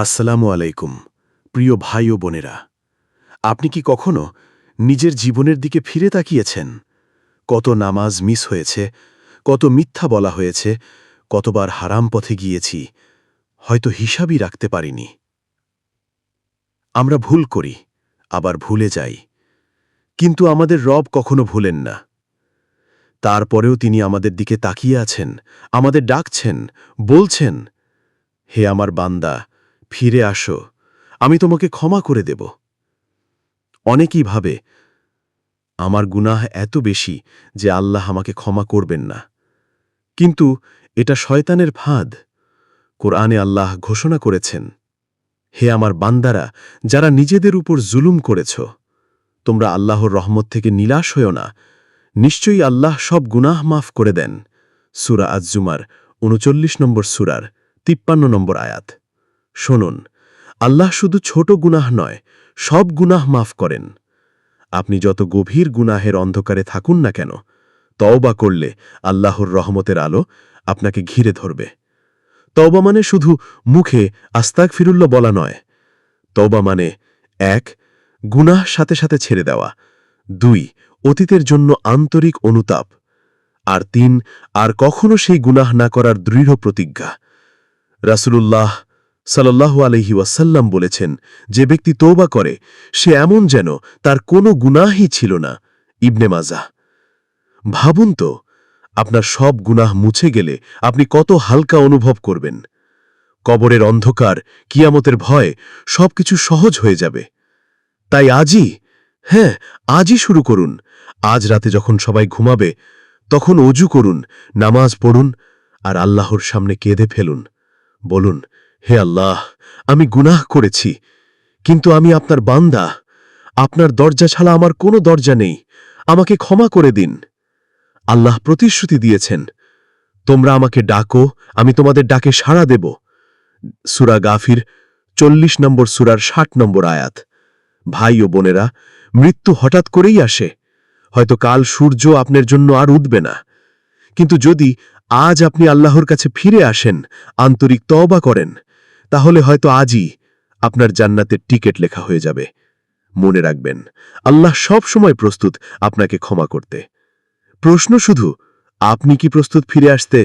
আসসালামু আলাইকুম, প্রিয় ভাই ও বোনেরা। আপনি কি কখনো নিজের জীবনের দিকে ফিরে তাকিয়েছেন? কত নামাজ মিস হয়েছে, কত মিথ্যা বলা হয়েছে, কতবার হারাম পথে গিয়েছি, হয়তো হিসাবই রাখতে পারিনি। আমরা ভুল করি, আবার ভুলে যাই। কিন্তু আমাদের রব কখনো ভুলেন না। তারপরেও তিনি আমাদের দিকে তাকিয়ে আছেন, আমাদের ডাকছেন, বলছেন, হে আমার বান্দা ফিরে আসো, আমি তোমাকে ক্ষমা করে দেব। অনেকেই ভাবে, আমার গুনাহ এত বেশি যে আল্লাহ আমাকে ক্ষমা করবেন না। কিন্তু এটা শয়তানের ফাঁদ। কোরআনে আল্লাহ ঘোষণা করেছেন, হে আমার বান্দারা, যারা নিজেদের উপর জুলুম করেছ, তোমরা আল্লাহর রহমত থেকে নিলাশ হও না। নিশ্চয়ই আল্লাহ সব গুনাহ মাফ করে দেন। সুরা আজজুমার উনচল্লিশ নম্বর সুরার তিপ্পান্ন নম্বর আয়াত। শুনুন, আল্লাহ শুধু ছোট গুনাহ নয়, সব গুনাহ মাফ করেন। আপনি যত গভীর গুনাহের অন্ধকারে থাকুন না কেন, তওবা করলে আল্লাহর রহমতের আলো আপনাকে ঘিরে ধরবে। তওবা মানে শুধু মুখে আস্তাক ফিরুল্ল বলা নয়। তওবা মানে এক, গুনাহ সাথে সাথে ছেড়ে দেওয়া। দুই, অতীতের জন্য আন্তরিক অনুতাপ। আর তিন, আর কখনো সেই গুনাহ না করার দৃঢ় প্রতিজ্ঞা। রাসূলুল্লাহ সাল্লাল্লাহু আলহি ওয়াসাল্লাম বলেছেন, যে ব্যক্তি তৌবা করে, সে এমন যেন তার কোনো গুনাহই ছিল না। ইবনে মাজা ভাবুন তো, আপনার সব গুনাহ মুছে গেলে আপনি কত হালকা অনুভব করবেন। কবরের অন্ধকার, কিয়ামতের ভয়, সবকিছু সহজ হয়ে যাবে। তাই আজই হ্যাঁ আজই শুরু করুন। আজ রাতে যখন সবাই ঘুমাবে, তখন অজু করুন, নামাজ পড়ুন, আর আল্লাহর সামনে কেঁদে ফেলুন। বলুন হে আল্লাহ, আমি গুনাহ করেছি, কিন্তু আমি আপনার বান্দা। আপনার দরজা ছাড়া আমার কোনো দরজা নেই। আমাকে ক্ষমা করে দিন। আল্লাহ প্রতিশ্রুতি দিয়েছেন, তোমরা আমাকে ডাকো, আমি তোমাদের ডাকে সাড়া দেব। সুরা গাফির, চল্লিশ নম্বর সুরার ষাট নম্বর আয়াত। ভাই ও বোনেরা, মৃত্যু হঠাৎ করেই আসে। হয়তো কাল সূর্য আপনার জন্য আর উঠবে না। কিন্তু যদি আজ আপনি আল্লাহর কাছে ফিরে আসেন, আন্তরিক তওবা করেন তাহলে হয়তো আজই আপনার জান্নাতের টিকিট লেখা হয়ে যাবে। মনে রাখবেন, আল্লাহ সব সময় প্রস্তুত আপনাকে ক্ষমা করতে। প্রশ্ন শুধু, আপনি কি প্রস্তুত ফিরে আসতে?